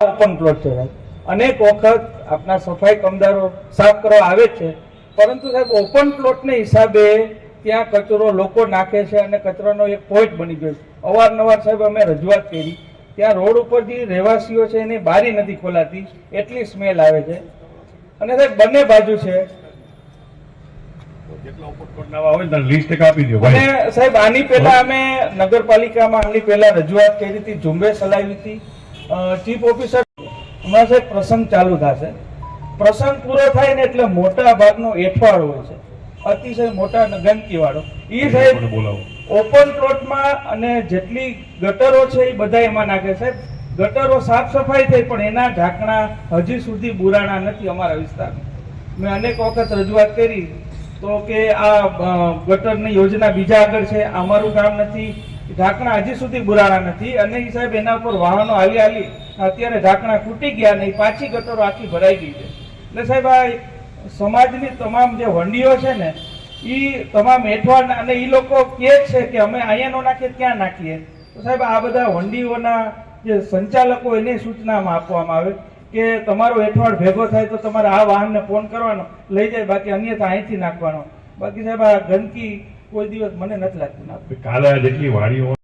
Open plot છે સાહેબ અનેક વખત આપણા સફાઈ કામદારો સાફ કરવા આવે છે પરંતુ સાહેબ ઓપન પ્લોટને હિસાબે ત્યાં કચરો લોકો નાખે છે અને કચરાનો એક પોઈન્ટ બની ગયો છે. અવારનવાર સાહેબ અમે રજૂઆત કરી ત્યાં રોડ ઉપર જે રહેવાસીઓ છે એની બારી નથી ખોલાતી એટલી સ્મેલ આવે છે. અને સાહેબ બંને બાજુ છે. અને સાહેબ આની પહેલા અમે નગરપાલિકામાં આની પહેલા રજૂઆત કરી હતી ઝુંબેશ ચલાવી હતી. ચીફ ઓફિસર હમણાં સાહેબ પ્રસંગ ચાલુ થશે. પ્રસંગ પૂરો થાય ને એટલે મોટા ભાગનો એઠવાડ હોય છે. અતિશય મોટા ગંદકી વાળો એ સાહેબ ઓપન પ્લોટમાં અને જેટલી ગટરો છે એ બધા એમાં નાખે સાહેબ ગટરો સાફ સફાઈ થઈ પણ એના ઢાંકણા હજી સુધી બુરાણા નથી અમારા વિસ્તારમાં. મેં અનેક વખત રજૂઆત કરી તો કે આ ગટરની યોજના બીજા આગળ છે. અમારું કામ નથી. ઢાંકણા હજી સુધી બુરાણા નથી. અને એ સાહેબ એના ઉપર વાહનો હાલી હાલી અત્યારે ઢાંકણા તૂટી ગયા નહીં પાછી ગટરો આખી ભરાઈ ગઈ છે. એટલે સાહેબ આ સમાજની તમામ જે વંડીઓ છે ને એ તમામ હેઠવાડ અને એ લોકો કહે છે કે અમે અહીંયા નો નાખીએ ક્યાં નાખીએ. તો સાહેબ આ બધા વંડીઓના જે સંચાલકો એને સૂચનામાં આપવામાં આવે કે તમારો હેઠવાડ ભેગો થાય તો તમારે આ વાહનને ફોન કરવાનો, લઈ જાય, બાકી અન્યથા અહીંથી નાખવાનો. બાકી સાહેબ આ ગંદકી કોઈ દિવસ મને નથી લાગતું. કાલે જેટલી વાડીઓ